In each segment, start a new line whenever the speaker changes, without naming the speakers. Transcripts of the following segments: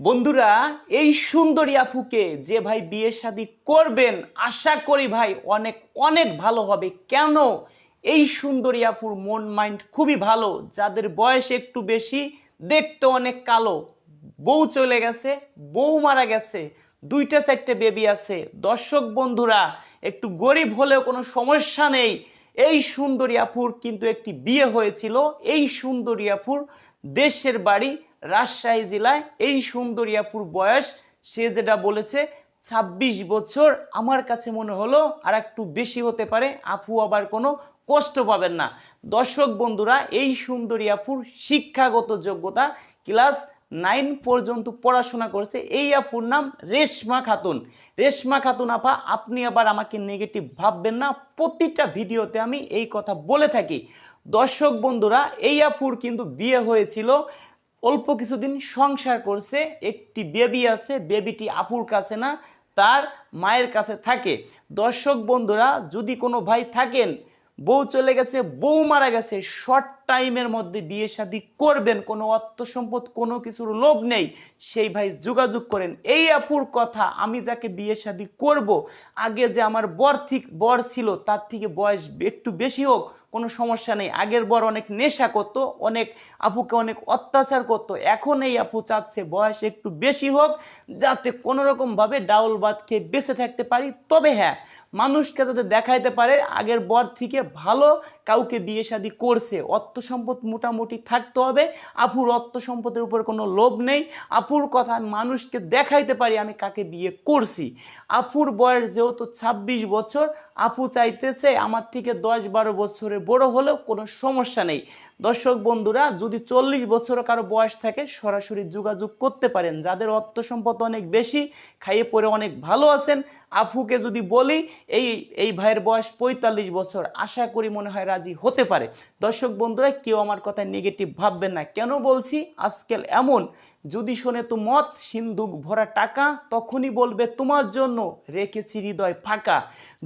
বন্ধুরা, এই সুন্দরী আপুকে যে ভাই বিয়ে শাদী করবেন, আশা করি ভাই অনেক অনেক ভালো হবে। কেন? এই সুন্দরী আপুর মন, মাইন্ড খুবই ভালো। যাদের বয়স একটু বেশি, দেখতে অনেক কালো। বউ চলে গেছে, বউ মারা গেছে, দুইটা, চারটে বেবি আছে। দর্শক বন্ধুরা, একটু গরিব হলেও কোনো সমস্যা নেই। এই সুন্দরী আপুর কিন্তু একটি বিয়ে হয়েছিল। এই সুন্দরী আপুর দেশের বাড়ি রাজশাহী জেলায় এই সুন্দরিয়াপুর বয়স, সে যেটা বলেছে, ছাব্বিশ বছর। আমার কাছে মনে হলো আর একটু বেশি হতে পারে, আপু আবার কোনো কষ্ট পাবেন না। দর্শক বন্ধুরা, এই সুন্দরিয়াপুর শিক্ষাগত যোগ্যতা ক্লাস নাইন পর্যন্ত পড়াশোনা করেছে। এই আপুর নাম রেশমা খাতুন। রেশমা খাতুন আপা, আপনি আবার আমাকে নেগেটিভ ভাববেন না, প্রতিটা ভিডিওতে আমি এই কথা বলে থাকি। দর্শক বন্ধুরা, এই আপুর কিন্তু বিয়ে হয়েছিল অল্প কিছুদিন সংসার করছে, একটি বেবি আছে, বেবিটি আপুর কাছে না, তার মায়ের কাছে থাকে। দর্শক বন্ধুরা, যদি কোনো ভাই থাকেন, বউ চলে গেছে, বউ মারা গেছে শর্ট টাইমের মধ্যে বিয়ে শাদী করবেন, কোনো অর্থ সম্পদ, কোনো কিছুর লোভ নেই, সেই ভাই যোগাযোগ করেন। এই আপুর কথা, আমি যাকে বিয়ে শাদী করব, আগে যে আমার বর ঠিক, বর ছিল, তার থেকে বয়স একটু বেশি হোক কোনো সমস্যা নেই। আগের বর অনেক নেশা করতো, অনেক আপুকে অনেক অত্যাচার করতো। এখন এই আপু চাচ্ছে বয়স একটু বেশি হোক, যাতে কোনো রকম ভাবে ডাউল বাদ খেয়ে বেঁচে থাকতে পারি। তবে হ্যাঁ মানুষকে যাতে দেখাইতে পারে, আগের বর থেকে ভালো কাউকে বিয়ে শাদী করছে। অর্থ সম্পদ মোটামুটি থাকতে হবে। আপুর অর্থ সম্পদের উপর কোনো লোভ নেই। আপুর কথা মানুষকে দেখাইতে পারি আমি কাকে বিয়ে করছি। আপুর বয়স যেহেতু ছাব্বিশ বছর, আপু চাইতেছে আমার থেকে দশ বারো বছরে বড় হলেও কোনো সমস্যা নেই। দর্শক বন্ধুরা, যদি চল্লিশ বছর কারও বয়স থাকে, সরাসরি যোগাযোগ করতে পারেন। যাদের অর্থ সম্পদ অনেক বেশি, খাইয়ে পরে অনেক ভালো আছেন, আফুকে যদি বলি, এই এই ভাইয়ের বয়স পঁয়তাল্লিশ বছর। আশা করি মনে হয় রাজি হতে পারে। দর্শক বন্ধুরা, কেউ আমার কথায় নেগেটিভ ভাববেন না। কেন বলছি? আজকাল এমন, যদি শোনে তো মত সিন্ধুক ভরা টাকা, তখনই বলবে, তোমার জন্য রেখেছি হৃদয় ফাঁকা।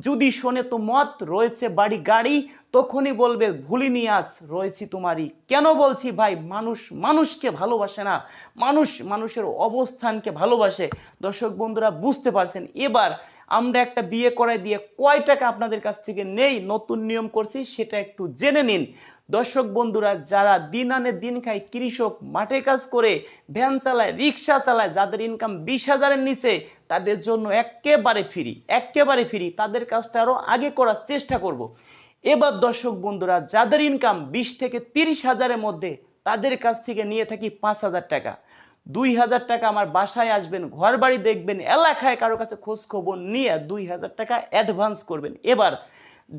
যদি শোনে তো মত রয়েছে বাড়ি গাড়ি, তখনই বলবে, ভুলিনি আজ, রয়েছি তোমারই। কেন বলছি ভাই? মানুষ মানুষকে ভালোবাসে না। মানুষ মানুষের অবস্থানকে ভালোবাসে। দর্শক বন্ধুরা, বুঝতে পারছেন? এবার আমরা একটা বিয়ে করাই দিয়ে কয় টাকা আপনাদের কাছ থেকে নেই, নতুন নিয়ম করছি, সেটা একটু জেনে নিন। দর্শক বন্ধুরা, যারা দিন আনে দিন খায়, কৃষক মাঠে কাজ করে, ভ্যান চালায়, রিক্সা চালায়, যাদের ইনকাম বিশ হাজারের নিচে, তাদের জন্য একেবারে ফ্রি একেবারে ফ্রি তাদের কাজটা আরও আগে করার চেষ্টা করব। এবার দর্শক বন্ধুরা, যাদের ইনকাম বিশ থেকে তিরিশ হাজারের মধ্যে, তাদের কাছ থেকে নিয়ে থাকি পাঁচ হাজার টাকা। দুই হাজার টাকা আমার বাসায় আসবেন ঘর বাড়ি দেখবেন, এলাকায় কারও কাছে খোঁজ খবর নিয়ে দুই হাজার টাকা অ্যাডভান্স করবেন। এবার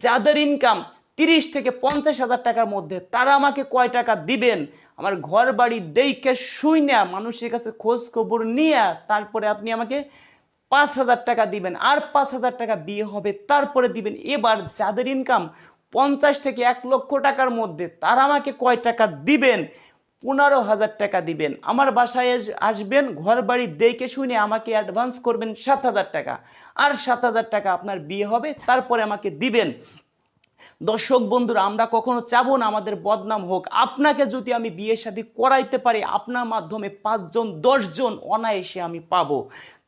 যাদের ইনকাম তিরিশ থেকে পঞ্চাশ হাজার টাকার মধ্যে, তারা আমাকে কয় টাকা দিবেন? আমার ঘর বাড়ি দেখে শুই না মানুষের কাছে খোঁজ খবর নিয়ে তারপরে আপনি আমাকে পাঁচ হাজার টাকা দিবেন। আর পাঁচ হাজার টাকা বিয়ে হবে, তারপরে দিবেন। এবার যাদের ইনকাম পঞ্চাশ থেকে এক লক্ষ টাকার মধ্যে, তারা আমাকে কয় টাকা দিবেন? পনেরো হাজার টাকা দিবেন। আমার বাসায় আসবেন ঘর বাড়ি দেখে শুনে আমাকে অ্যাডভান্স করবেন সাত হাজার টাকা। আর সাত হাজার টাকা আপনার বিয়ে হবে, তারপরে আমাকে দিবেন। দর্শক বন্ধুরা, আমরা কখনো চাবো না, আমাদের বদনাম হোক। আপনাকে যদি আমি বিয়ে শাদী করাইতে পারি, আপনার মাধ্যমে পাঁচজন, দশজন অনায়াসে আমি পাবো।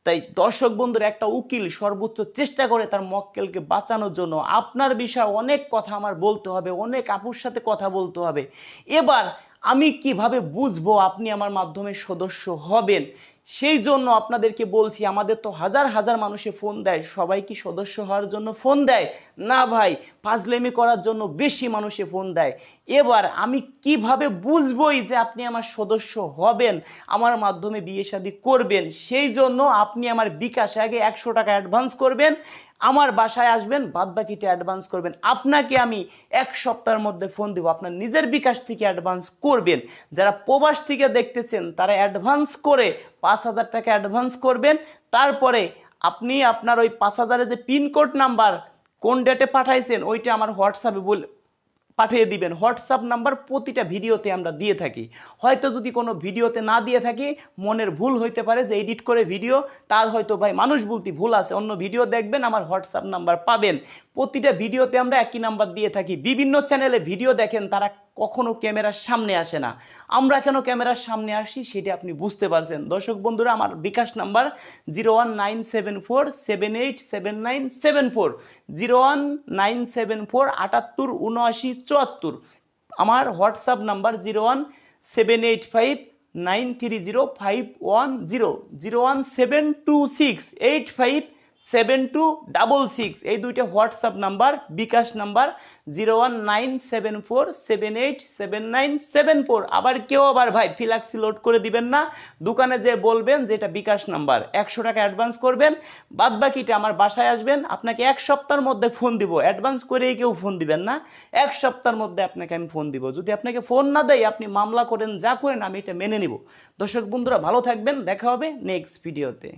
তাই দর্শক বন্ধুরা, একটা উকিল সর্বোচ্চ চেষ্টা করে তার মক্কেলকে বাঁচানোর জন্য। আপনার বিষয়ে অনেক কথা আমার বলতে হবে, অনেক আপুর সাথে কথা বলতে হবে। এবার আমি কীভাবে বুঝব আপনি আমার মাধ্যমে সদস্য হবেন? সেই জন্য আপনাদেরকে বলছি, আমাদের তো হাজার হাজার মানুষে ফোন দেয়, সবাই কি সদস্য হওয়ার জন্য ফোন দেয়? না ভাই ফাজলেমি করার জন্য বেশি মানুষে ফোন দেয়। এবার আমি কীভাবে বুঝবই যে আপনি আমার সদস্য হবেন, আমার মাধ্যমে বিয়ে শাদী করবেন? সেই জন্য আপনি আমার বিকাশে আগে একশো টাকা অ্যাডভান্স করবেন, আমার বাসায় আসবেন বাদ বাকিটা অ্যাডভান্স করবেন। আপনাকে আমি এক সপ্তাহের মধ্যে ফোন দেবো, আপনার নিজের বিকাশ থেকে অ্যাডভান্স করবেন। যারা প্রবাস থেকে দেখতেছেন, তারা অ্যাডভান্স করে পাঁচ হাজার টাকা অ্যাডভান্স করবেন। তারপরে আপনি আপনার ওই পাঁচ হাজারের যে পিনকোড নাম্বার কোন ডেটে পাঠাইছেন, ওইটা আমার হোয়াটসঅ্যাপে বলে, পাঠিয়ে দিবেন। হোয়াটসঅ্যাপ নাম্বার প্রতিটা ভিডিওতে আমরা দিয়ে থাকি। হয়তো যদি কোনো ভিডিওতে না দিয়ে থাকি, মনের ভুল হইতে পারে যে এডিট করে ভিডিও, তার হয়তো ভাই মানুষ বলতে ভুল আছে। অন্য ভিডিও দেখবেন, আমার হোয়াটসঅ্যাপ নাম্বার পাবেন। প্রতিটা ভিডিওতে আমরা একই নাম্বার দিয়ে থাকি। বিভিন্ন চ্যানেলে ভিডিও দেখেন, তারা কখনো ক্যামেরার সামনে আসে না। আমরা কেন ক্যামেরার সামনে আসি সেটা আপনি বুঝতে পারছেন। দর্শক বন্ধুরা, আমার bKash number zero one nine seven four, seven eight seven nine seven four, zero one nine seven four আটাত্তর উনআশি চুয়াত্তর। আমার WhatsApp number zero one seven eight five nine three zero five one zero zero one seven two six eight five seven two double six এই দুইটা WhatsApp number bKash number zero one nine seven four seven eight seven nine seven four আবার কেউ আবার ভাই ফিলাক্সি load করে দিবেন না। দোকানে যে বলবেন যে এটা বিকাশ নাম্বার একশো টাকা অ্যাডভান্স করবেন। বাদ বাকিটা আমার বাসায় আসবেন। আপনাকে এক সপ্তাহের মধ্যে ফোন দিব। অ্যাডভান্স করেই কেউ ফোন দিবেন না। এক সপ্তাহের মধ্যে আপনাকে আমি ফোন দিব। যদি আপনাকে ফোন না দেয়, আপনি মামলা করেন, যা করেন, আমি এটা মেনে নিব। দর্শক বন্ধুরা, ভালো থাকবেন। দেখা হবে নেক্সট ভিডিওতে